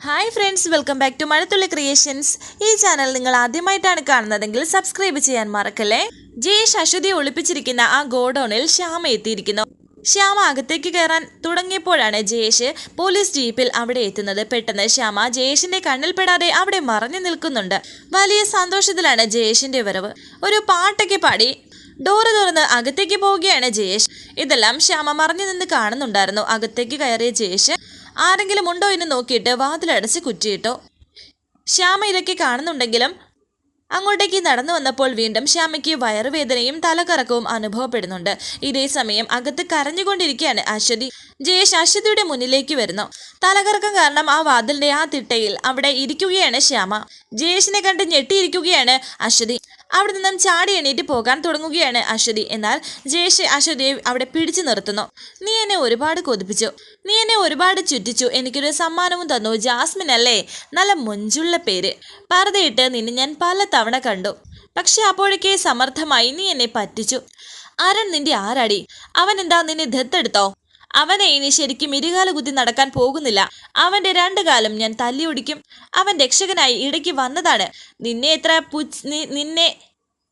Hi friends welcome back to Mazhathulli creations ഈ channel നിങ്ങൾ ആദ്യമായിട്ടാണ് കാണുന്നതെങ്കിൽ സബ്സ്ക്രൈബ് ചെയ്യാൻ മറക്കല്ലേ? ജയേഷ് അശ്വതി ഒളിപ്പിച്ചിരിക്കുന്ന ആ ഗോഡൌണിൽ ശ്യാമ എത്തിയിരിക്കുന്നു. ശ്യാമ അകത്തേക്ക് കയറാൻ തുടങ്ങിയപ്പോഴാണ് ജയേഷ് പോലീസ് ജീപ്പിൽ അവിടെ എത്തുന്നത്. പെട്ടെന്ന് ശ്യാമ ജയേഷിന്റെ കണ്ണിൽപ്പെടാതെ അവിടെ മറഞ്ഞു നിൽക്കുന്നുണ്ട്. വലിയ സന്തോഷത്തിലാണ് ജയേഷിന്റെ വരവ്. ഒരു പാട്ടൊക്കെ പാടി ഡോറ് തുറന്ന് അകത്തേക്ക് പോവുകയാണ് ജയേഷ്. ഇതെല്ലാം ശ്യാമ മറഞ്ഞു നിന്ന് കാണുന്നുണ്ടായിരുന്നു. അകത്തേക്ക് കയറിയ ജയേഷ് ആരെങ്കിലും ഉണ്ടോ എന്ന് നോക്കിയിട്ട് വാതിലടച്ച് കുറ്റിയിട്ടു. ശ്യാമ ഇതൊക്കെ കാണുന്നുണ്ടെങ്കിലും അങ്ങോട്ടേക്ക് നടന്നു വന്നപ്പോൾ വീണ്ടും ശ്യാമയ്ക്ക് വയറുവേദനയും തലകറക്കവും അനുഭവപ്പെടുന്നുണ്ട്. ഇതേ സമയം അകത്ത് കരഞ്ഞുകൊണ്ടിരിക്കുകയാണ് അശ്വതി. ജയേഷ് അശ്വതിയുടെ മുന്നിലേക്ക് വരുന്നു. തലകറക്കം കാരണം ആ വാതിലിന്റെ ആ തിട്ടയിൽ അവിടെ ഇരിക്കുകയാണ് ശ്യാമ. ജയേഷിനെ കണ്ട് ഞെട്ടിയിരിക്കുകയാണ് അശ്വതി. അവിടെ നിന്നും ചാടി എണീറ്റ് പോകാൻ തുടങ്ങുകയാണ് അശ്വതി. എന്നാൽ ജയേഷ് അശ്വതിയെ അവിടെ പിടിച്ചു നിർത്തുന്നു. നീ എന്നെ ഒരുപാട് കൊതിപ്പിച്ചു. നീ എന്നെ ഒരുപാട് ചുറ്റിച്ചു. എനിക്കൊരു സമ്മാനവും തന്നു. ജാസ്മിൻ അല്ലേ? നല്ല മുഞ്ചുള്ള പേര്. പറതയിട്ട് നിന്നെ ഞാൻ പല തവണ കണ്ടു. പക്ഷെ അപ്പോഴേക്കേ സമർത്ഥമായി നീ എന്നെ പറ്റിച്ചു. അരൺ നിന്റെ ആരാടി? അവൻ എന്താ നിന്നെ ദത്തെടുത്തോ? അവനെ ഇനി ശരിക്കും ഇരുകാല കുത്തി നടക്കാൻ പോകുന്നില്ല. അവന്റെ രണ്ടു കാലം ഞാൻ തല്ലിയൊടിക്കും. അവൻ രക്ഷകനായി ഇടയ്ക്ക് വന്നതാണ്. നിന്നെ എത്ര നിന്നെ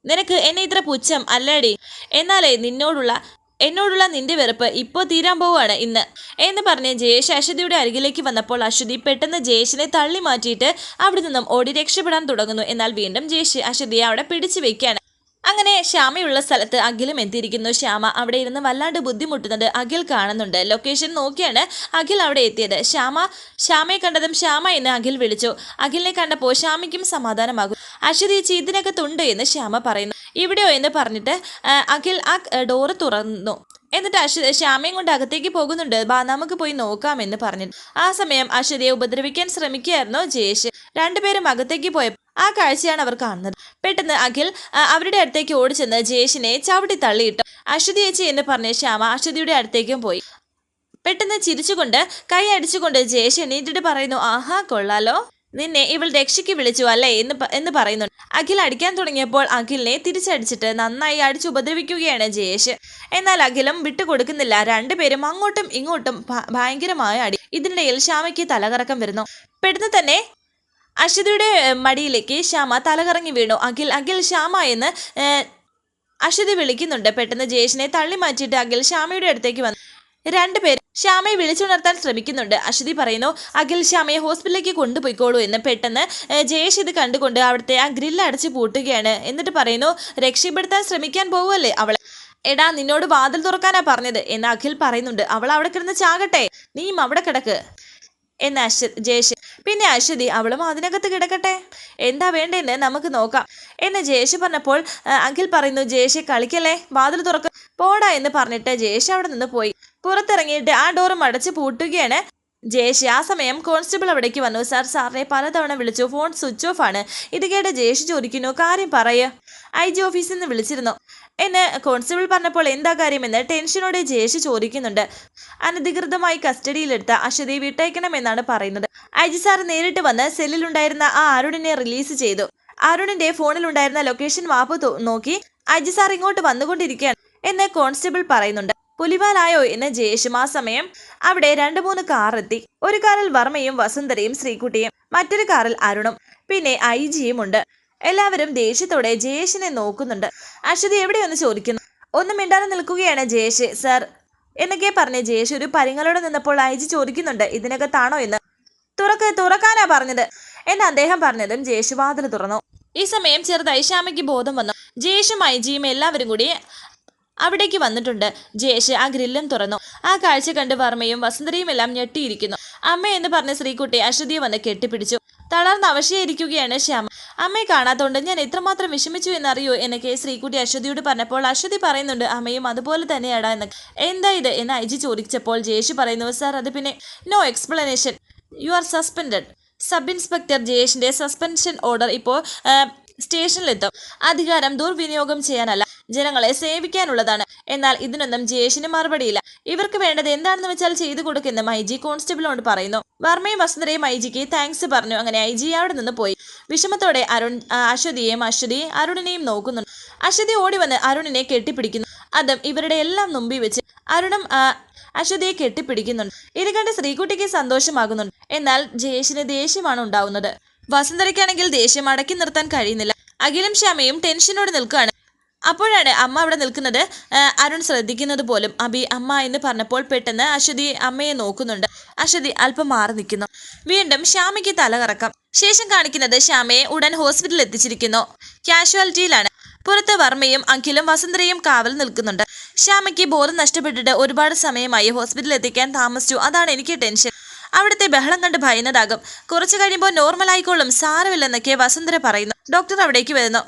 നിനക്ക് എന്നെ ഇത്ര പുച്ഛം അല്ലേടി? എന്നാലേ നിന്നോടുള്ള എന്നോടുള്ള നിന്റെ വെറുപ്പ് ഇപ്പോൾ തീരാൻ പോവുകയാണ് ഇന്ന്. എന്ന് പറഞ്ഞ് ജയേഷ് അശ്വതിയുടെ അരികിലേക്ക് വന്നപ്പോൾ അശ്വതി പെട്ടെന്ന് ജയേഷിനെ തള്ളി മാറ്റിയിട്ട് അവിടെ നിന്നും ഓടി രക്ഷപ്പെടാൻ തുടങ്ങുന്നു. എന്നാൽ വീണ്ടും ജയേഷ് അശ്വതിയെ അവിടെ പിടിച്ചു വെക്കുകയാണ്. അങ്ങനെ ശ്യാമയുള്ള സ്ഥലത്ത് അഖിലും എത്തിയിരിക്കുന്നു. ശ്യാമ അവിടെ ഇരുന്ന് വല്ലാണ്ട് ബുദ്ധിമുട്ടുന്നത് അഖിൽ കാണുന്നുണ്ട്. ലൊക്കേഷൻ നോക്കിയാണ് അഖിൽ അവിടെ എത്തിയത്. ശ്യാമ ശ്യാമയെ കണ്ടതും ശ്യാമ എന്ന് അഖിൽ വിളിച്ചു. അഖിലിനെ കണ്ടപ്പോൾ ശ്യാമയ്ക്കും സമാധാനമാകും. അശ്വതി തുണ്ട് എന്ന് ശ്യാമ പറയുന്നു. ഇവിടെയോ എന്ന് പറഞ്ഞിട്ട് അഖിൽ ആ ഡോറ് തുറന്നു. എന്നിട്ട് അശ്വ ശ്യാമയും കൊണ്ട് അകത്തേക്ക് പോകുന്നുണ്ട്. ബാ നമുക്ക് പോയി നോക്കാമെന്ന് പറഞ്ഞു ആ സമയം അശ്വതിയെ ഉപദ്രവിക്കാൻ ശ്രമിക്കുകയായിരുന്നു ജയേഷ്. രണ്ടുപേരും അകത്തേക്ക് പോയപ്പോൾ ആ കാഴ്ചയാണ് അവർ കാണുന്നത്. പെട്ടെന്ന് അഖിൽ അവരുടെ അടുത്തേക്ക് ഓടിച്ചെന്ന് ജയേഷിനെ ചവിട്ടി തള്ളിയിട്ടു. അശ്വതി ചേച്ചി എന്ന് പറഞ്ഞ ശ്യാമ അശ്വതിയുടെ അടുത്തേക്കും പോയി. പെട്ടെന്ന് ചിരിച്ചുകൊണ്ട് കൈ അടിച്ചുകൊണ്ട് ജയേഷ് എണീറ്റിട്ട് പറയുന്നു ആഹാ കൊള്ളാലോ. നിന്നെ ഇവൾ രക്ഷയ്ക്ക് വിളിച്ചു അല്ലേ? എന്ന് എന്ന് പറയുന്നുണ്ട് അഖിൽ അടിക്കാൻ തുടങ്ങിയപ്പോൾ അഖിലിനെ തിരിച്ചടിച്ചിട്ട് നന്നായി അടിച്ചു ഉപദ്രവിക്കുകയാണ് ജയേഷ്. എന്നാൽ അഖിലും വിട്ടുകൊടുക്കുന്നില്ല രണ്ടുപേരും അങ്ങോട്ടും ഇങ്ങോട്ടും ഭയങ്കരമായ അടി. ഇതിനിടയിൽ ശ്യാമയ്ക്ക് തലകറക്കം വരുന്നു. പെട്ടെന്ന് തന്നെ അശ്വതിയുടെ മടിയിലേക്ക് ശ്യാമ തലകറങ്ങി വീണു. അഖിൽ അഖിൽ ശ്യാമ എന്ന് അശ്വതി വിളിക്കുന്നുണ്ട്. പെട്ടെന്ന് ജയേഷിനെ തള്ളി മാറ്റിയിട്ട് അഖിൽ ശ്യാമയുടെ അടുത്തേക്ക് വന്നു. രണ്ടുപേരും ശ്യാമയെ വിളിച്ചുണർത്താൻ ശ്രമിക്കുന്നുണ്ട്. അശ്വതി പറയുന്നു അഖിൽ ശ്യാമയെ ഹോസ്പിറ്റലിലേക്ക് കൊണ്ടുപോയിക്കോളൂ എന്ന് പെട്ടെന്ന് ജയേഷ് ഇത് കണ്ടുകൊണ്ട് അവിടുത്തെ ആ ഗ്രില്ല് അടച്ച് പൂട്ടുകയാണ്. എന്നിട്ട് പറയുന്നു രക്ഷപ്പെടുത്താൻ ശ്രമിക്കാൻ പോവുമല്ലേ അവൾ എടാ നിന്നോട് വാതിൽ തുറക്കാനാ പറഞ്ഞത് എന്ന് അഖിൽ പറയുന്നുണ്ട്. അവൾ അവിടെ കിടന്ന് ചാകട്ടെ. നീയും അവിടെ കിടക്ക് എന്ന് അശ്വ ജയേഷ് പിന്നെ അശ്വതി അവളും അതിനകത്ത് കിടക്കട്ടെ. എന്താ വേണ്ടതെന്ന് നമുക്ക് നോക്കാം. എന്ന് ജയേഷ് പറഞ്ഞപ്പോൾ അഖിൽ പറയുന്നു ജയേഷ് കളിക്കല്ലേ? വാതിൽ തുറക്ക പോടാ എന്ന് പറഞ്ഞിട്ട് ജയേഷ് അവിടെ നിന്ന് പോയി. പുറത്തിറങ്ങിയിട്ട് ആ ഡോർ മടച്ച് പൂട്ടുകയാണ്. ജയേഷ് ആ സമയം കോൺസ്റ്റബിൾ അവിടേക്ക് വന്നു. സാർ സാറിനെ പലതവണ വിളിച്ചു. ഫോൺ സ്വിച്ച് ഓഫ് ആണ്. ഇത് കേട്ട് ജയേഷ് ചോദിക്കുന്നു കാര്യം പറയ. ഐ ജി ഓഫീസിൽ നിന്ന് വിളിച്ചിരുന്നു. എന്ന് കോൺസ്റ്റബിൾ പറഞ്ഞപ്പോൾ എന്താ കാര്യമെന്ന് ടെൻഷനോടെ ജയേഷ് ചോദിക്കുന്നുണ്ട്. അനധികൃതമായി കസ്റ്റഡിയിലെടുത്ത അശ്വതി വിട്ടയക്കണമെന്നാണ് പറയുന്നത്. ഐ സാർ നേരിട്ട് വന്ന് സെല്ലിലുണ്ടായിരുന്ന ആ അരുണിനെ റിലീസ് ചെയ്തു. അരുണിന്റെ ഫോണിലുണ്ടായിരുന്ന ലൊക്കേഷൻ മാപ്പ് നോക്കി ഐ സാർ ഇങ്ങോട്ട് വന്നുകൊണ്ടിരിക്കുകയാണ് എന്ന് കോൺസ്റ്റബിൾ പറയുന്നുണ്ട്. പുലിവാലായോ എന്ന് ജയേഷും ആ സമയം അവിടെ രണ്ടു മൂന്ന് കാർ എത്തി. ഒരു കാറിൽ വർമ്മയും വസുന്ധരയും ശ്രീകുട്ടിയും മറ്റൊരു കാറിൽ അരുണും പിന്നെ ഐ ജിയും ഉണ്ട്. എല്ലാവരും ദേഷ്യത്തോടെ ജയേഷിനെ നോക്കുന്നുണ്ട്. അശ്വതി എവിടെയൊന്ന് ചോദിക്കുന്നു. ഒന്നും മിണ്ടാതെ നിൽക്കുകയാണ് ജയേഷ്. സർ എന്നൊക്കെ പറഞ്ഞ് ജയേഷ് ഒരു പരിങ്ങളോട് നിന്നപ്പോൾ അയച്ചു ചോദിക്കുന്നുണ്ട് ഇതിനകത്താണോ എന്ന്? തുറക്ക് തുറക്കാനാ പറഞ്ഞത് എന്ന് അദ്ദേഹം പറഞ്ഞതും ജയേഷ് വാതിൽ തുറന്നു. ഈ സമയം ചെറുതായി ശ്യാമയ്ക്ക് ബോധം വന്നു. ജയേഷും ഐജിയും എല്ലാവരും കൂടി അവിടേക്ക് വന്നിട്ടുണ്ട്. ജയേഷ് ആ ഗ്രില്ലും തുറന്നു. ആ കാഴ്ച കണ്ട് വർമ്മയും വസന്തരയും എല്ലാം ഞെട്ടിയിരിക്കുന്നു. അമ്മ എന്ന് പറഞ്ഞ ശ്രീകുട്ടി അശ്വതിയെ വന്ന് കെട്ടിപ്പിടിച്ചു. തളർന്ന് അവശയായിരിക്കുകയാണ് ശ്യാമ. അമ്മയെ കാണാത്തോണ്ട് ഞാൻ എത്രമാത്രം വിഷമിച്ചു എന്നറിയോ? എന്നൊക്കെ ശ്രീകുട്ടി അശ്വതിയോട് പറഞ്ഞപ്പോൾ അശ്വതി പറയുന്നുണ്ട് അമ്മയും അതുപോലെ തന്നെയാടാ എന്ന്. എന്താ ഇത്? എന്ന് ഐജി ചോദിച്ചപ്പോൾ ജയേഷ് പറയുന്നു സാർ അത് പിന്നെ no explanation you are suspended sub inspector ജയേഷിന്റെ suspension order ഇപ്പോൾ സ്റ്റേഷനിലെത്തും. അധികാരം ദുർവിനിയോഗം ചെയ്യാനല്ല ജനങ്ങളെ സേവിക്കാനുള്ളതാണ്. എന്നാൽ ഇതിനൊന്നും ജയേഷിന് മറുപടിയില്ല. ഇവർക്ക് വേണ്ടത് എന്താണെന്ന് വെച്ചാൽ ചെയ്തു കൊടുക്കുന്ന ഐ ജി കോൺസ്റ്റബിളിനോട് പറയുന്നു. വർമ്മയും വസുന്ധരയും ഐ ജിക്ക് താങ്ക്സ് പറഞ്ഞു. അങ്ങനെ ഐ ജി അവിടെ നിന്ന് പോയി. വിഷമത്തോടെ അരുൺ അശ്വതിയെയും അശ്വതി അരുണിനെയും നോക്കുന്നുണ്ട് അശ്വതി ഓടി വന്ന് അരുണിനെ കെട്ടിപ്പിടിക്കുന്നു. അതും ഇവരുടെ എല്ലാം മുമ്പിൽ വെച്ച് അരുണും അശ്വതിയെ കെട്ടിപ്പിടിക്കുന്നുണ്ട്. ഇത് കണ്ട് ശ്രീകുട്ടിക്ക് സന്തോഷമാകുന്നുണ്ട്. എന്നാൽ ജയേഷിന് ദേഷ്യമാണ് ഉണ്ടാവുന്നത്. വസുന്ധരയ്ക്കാണെങ്കിൽ ദേഷ്യം അടക്കി നിർത്താൻ കഴിയുന്നില്ല. അഖിലും ശ്യാമയും ടെൻഷനോടെ നിൽക്കുകയാണ്. അപ്പോഴാണ് അമ്മ അവിടെ നിൽക്കുന്നത്. അരുൺ ശ്രദ്ധിക്കുന്നത് പോലും അബി അമ്മ എന്ന് പറഞ്ഞപ്പോൾ പെട്ടെന്ന് അശ്വതി അമ്മയെ നോക്കുന്നുണ്ട്. അശ്വതി അല്പം മാറി നിൽക്കുന്നു. വീണ്ടും ശ്യാമയ്ക്ക് തലകറക്കം ശേഷം കാണിക്കുന്നത് ശ്യാമയെ ഉടൻ ഹോസ്പിറ്റലിൽ എത്തിച്ചിരിക്കുന്നു. കാഷ്വാലിറ്റിയിലാണ്. പുറത്ത് വർമ്മയും അഖിലും വസന്തരയും കാവൽ നിൽക്കുന്നുണ്ട്. ശ്യാമയ്ക്ക് ബോധം നഷ്ടപ്പെട്ടിട്ട് ഒരുപാട് സമയമായി ഹോസ്പിറ്റലിൽ എത്തിക്കാൻ താമസിച്ചു. അതാണ് എനിക്ക് ടെൻഷൻ. അവിടുത്തെ ബഹളം കണ്ട് ഭയന്നതാകും. കുറച്ചു കഴിയുമ്പോൾ നോർമൽ ആയിക്കോളും സാരമില്ലെന്നൊക്കെ വസുന്ധര പറയുന്നു. ഡോക്ടർ അവിടേക്ക് വരുന്നു.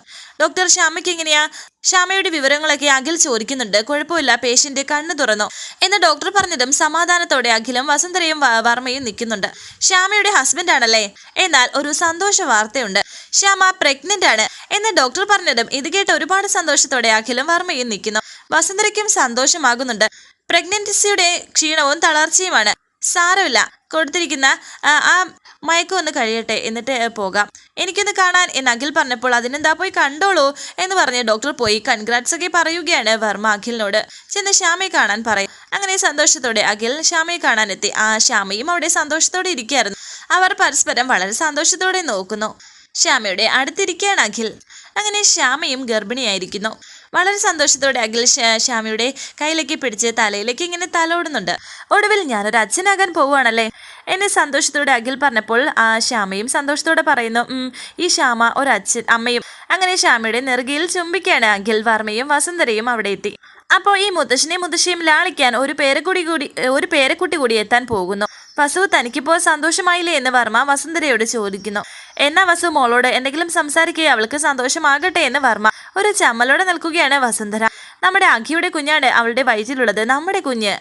ഡോക്ടർ ശ്യാമയ്ക്ക് എങ്ങനെയാ? ശ്യാമയുടെ വിവരങ്ങളൊക്കെ അഖിൽ ചോദിക്കുന്നുണ്ട്. കുഴപ്പമില്ല പേഷ്യന്റ് കണ്ണു തുറന്നു. എന്ന് ഡോക്ടർ പറഞ്ഞതും സമാധാനത്തോടെ അഖിലും വസുന്ധരയും വർമ്മയും നിൽക്കുന്നുണ്ട്. ശ്യാമയുടെ ഹസ്ബൻഡ് ആണല്ലേ? എന്നാൽ ഒരു സന്തോഷ വാർത്തയുണ്ട്. ശ്യാമ പ്രഗ്നന്റ് ആണ്. എന്ന് ഡോക്ടർ പറഞ്ഞതും ഇത് കേട്ട് ഒരുപാട് സന്തോഷത്തോടെ അഖിലും വർമ്മയും നിൽക്കുന്നു. വസുന്ധരയ്ക്കും സന്തോഷമാകുന്നുണ്ട്. പ്രഗ്നൻസിയുടെ ക്ഷീണവും തളർച്ചയുമാണ്. സാരമില്ല. കൊടുത്തിരിക്കുന്ന ആ, മയക്കം ഒന്ന് കഴിയട്ടെ എന്നിട്ട് പോകാം. എനിക്കൊന്ന് കാണാൻ എന്ന് അഖിൽ പറഞ്ഞപ്പോൾ അതിനെന്താ പോയി കണ്ടോളൂ എന്ന് പറഞ്ഞ് ഡോക്ടർ പോയി കൺഗ്രാറ്റ്സ് ഒക്കെ പറയുകയാണ് വർമ്മ അഖിലിനോട്. ചെന്ന് ശ്യാമയെ കാണാൻ പറയും. അങ്ങനെ സന്തോഷത്തോടെ അഖിൽ ശ്യാമയെ കാണാൻ എത്തി ആ ശ്യാമയും അവിടെ സന്തോഷത്തോടെ ഇരിക്കുകയായിരുന്നു. അവർ പരസ്പരം വളരെ സന്തോഷത്തോടെ നോക്കുന്നു. ശ്യാമയുടെ അടുത്തിരിക്കുകയാണ് അഖിൽ. അങ്ങനെ ശ്യാമയും ഗർഭിണിയായിരിക്കുന്നു. വളരെ സന്തോഷത്തോടെ അഖിൽ ശ്യാമിയുടെ കയ്യിലേക്ക് പിടിച്ച് തലയിലേക്ക് ഇങ്ങനെ തലോടുന്നുണ്ട്. ഒടുവിൽ ഞാനൊരു അച്ഛനാകാൻ പോവുകയാണല്ലേ? എന്നെ സന്തോഷത്തോടെ അഖിൽ പറഞ്ഞപ്പോൾ ആ ശ്യാമയും സന്തോഷത്തോടെ പറയുന്നു ഈ ശ്യാമ ഒരു അച്ഛൻ അമ്മയും. അങ്ങനെ ശ്യാമയുടെ നെറുകയിൽ ചുംബിക്കുകയാണ് അഖിൽ വർമ്മയും വസുന്ധരയും അവിടെ എത്തി. അപ്പോൾ ഈ മുത്തശ്ശനെ മുത്തശ്ശിയും ലാളിക്കാൻ ഒരു പേരക്കുടി കൂടി ഒരു പേരക്കുട്ടി കൂടി എത്താൻ പോകുന്നു. വസു തനിക്കിപ്പോൾ സന്തോഷമായില്ലേ? എന്ന് വർമ്മ വസുന്ധരയോട് ചോദിക്കുന്നു. എന്നാ വസു മോളോട് എന്തെങ്കിലും സംസാരിക്കുകയോ അവൾക്ക് സന്തോഷമാകട്ടെ എന്ന് വർമ്മ ഒരു ചമ്മലോടെ നിൽക്കുകയാണ് വസുന്ധര. നമ്മുടെ അഖിയുടെ കുഞ്ഞാണ് അവളുടെ വയറ്റിലുള്ളത്. നമ്മുടെ കുഞ്ഞ്.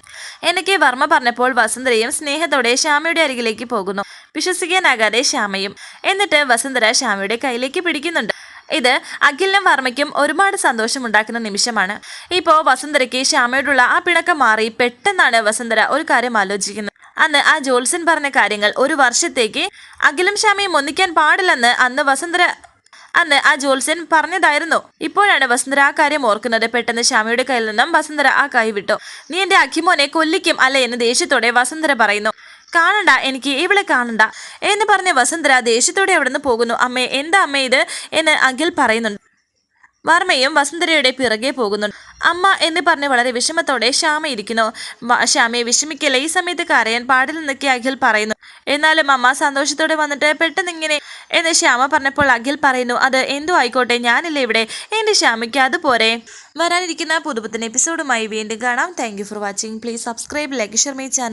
എന്നൊക്കെ വർമ്മ പറഞ്ഞപ്പോൾ വസുന്ധരയും സ്നേഹത്തോടെ ശ്യാമയുടെ അരികിലേക്ക് പോകുന്നു. വിശ്വസിക്കാനാകാതെ ശ്യാമയും. എന്നിട്ട് വസുന്ധര ശ്യാമയുടെ കയ്യിലേക്ക് പിടിക്കുന്നുണ്ട്. ഇത് അഖിലിനും വർമ്മയ്ക്കും ഒരുപാട് സന്തോഷമുണ്ടാക്കുന്ന നിമിഷമാണ്. ഇപ്പോൾ വസുന്ധരയ്ക്ക് ശ്യാമയോടുള്ള ആ പിണക്കം മാറി പെട്ടെന്നാണ് വസുന്ധര ഒരു കാര്യം ആലോചിക്കുന്നത്. അന്ന് ആ ജോത്സ്യൻ പറഞ്ഞ കാര്യങ്ങൾ ഒരു വർഷത്തേക്ക് അഖിലും ശ്യാമയും ഒന്നിക്കാൻ പാടില്ലെന്ന് അന്ന് വസുന്ധര അന്ന് ആ ജോത്സ്യൻ പറഞ്ഞതായിരുന്നു. ഇപ്പോഴാണ് വസുന്ധര ആ കാര്യം ഓർക്കുന്നത്. പെട്ടെന്ന് ശ്യാമയുടെ കയ്യിൽ നിന്നും വസുന്ധര ആ കൈ വിട്ടു. നീ എന്റെ അഖിമോനെ കൊല്ലിക്കും അല്ലേ? എന്ന് ദേഷ്യത്തോടെ വസുന്ധര പറയുന്നു. കാണണ്ട എനിക്ക് ഇവിടെ കാണണ്ട. എന്ന് പറഞ്ഞ വസുന്ധര ദേഷ്യത്തോടെ അവിടെ നിന്ന് പോകുന്നു. അമ്മേ എന്താ അമ്മ ഇത്? എന്ന് അഖിൽ പറയുന്നുണ്ട്. വർമ്മയും വസുന്ധരയുടെ പിറകെ പോകുന്നുണ്ട് അമ്മ എന്ന് പറഞ്ഞ് വളരെ വിഷമത്തോടെ ശ്യാമ ഇരിക്കുന്നു. ശ്യാമയെ വിഷമിക്കല്ല? ഈ സമയത്ത് കരയാൻ പാടില്ലെന്നൊക്കെ അഖിൽ പറയുന്നു. എന്നാലും അമ്മ സന്തോഷത്തോടെ വന്നിട്ട് പെട്ടെന്ന് ഇങ്ങനെ എന്ന് ശ്യാമ പറഞ്ഞപ്പോൾ അഖിൽ പറയുന്നു അത് എന്തു ആയിക്കോട്ടെ ഞാനില്ല ഇവിടെ. എന്റെ ശ്യാമയ്ക്ക് അതുപോലെ വരാനിരിക്കുന്ന പുതുപുത്തൻ എപ്പിസോഡുമായി വീണ്ടും കാണാം. Thank for watching please subscribe like share my channel